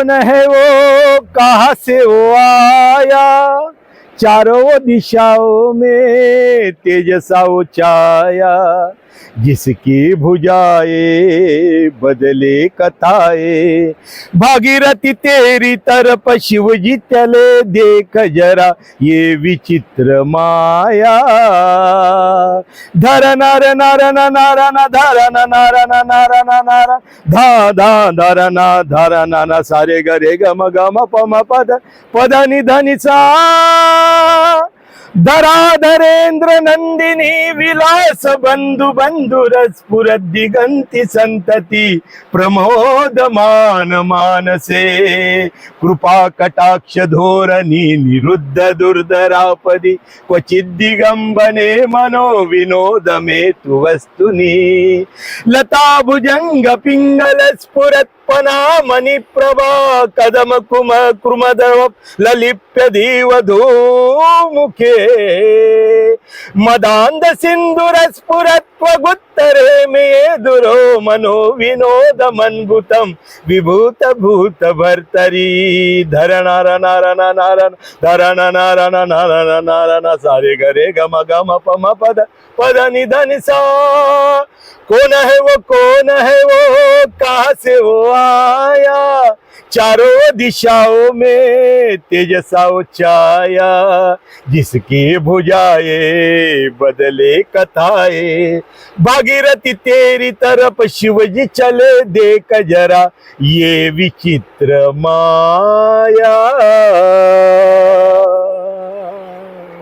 कौन है वो कहाँ से वो आया चारों दिशाओं में तेजसा छाया जिसकी भुजाए बदले कथाए। भागीरथी तेरी तरफ़ शिव जी चले, देख जरा ये विचित्र माया। धर नर नर नार न धर न नार नार नार धा धा धर न सारे गरे गम गम, पम, पद पद नि धनि सा। ಧರಾಧರೇಂದ್ರ ನಂದಿನಿ ವಿಲಾಸ ಬಂಧು ಬಂಧುರ ಸ್ಫುರ ದಿಗಂತಿ ಸಂತತಿ ಪ್ರಮೋದ ಮಾನ ಮಾನಸೆ ಕೃಪಾ ಕಟಾಕ್ಷ ಧೋರಣಿ ನಿರುದ್ಧ ದುರ್ಧರಾಪದಿ ಕ್ವಚಿದ್ದಿಗಂಬನೆ ಮನೋ ವಿನೋದ ಮೇತು ವಸ್ತುನಿ ಲತಾ ಭುಜಂಗ ಪಿಂಗಲ ಸ್ಫುರತ್ स्फुरत मणि प्रभा कदम कुम कृमदव ललिप्य धीवधूमुखे मदांध सिंधुर स्फुरत्व गुत्तरे मे दुरो मनो विनोद मन्भुतं विभूत भूत भर्तरी धर नार नार नार धर नार नार नार सारे गरे गम गम पम पद पद निधन सा कौन है वो कौन है वो कहाँ से हो आया। चारों दिशाओं में तेजसा छाया जिसकी भुजाए बदले कथाए। भागीरथी तेरी तरफ़ शिवजी चले देख जरा। ये विचित्र माया।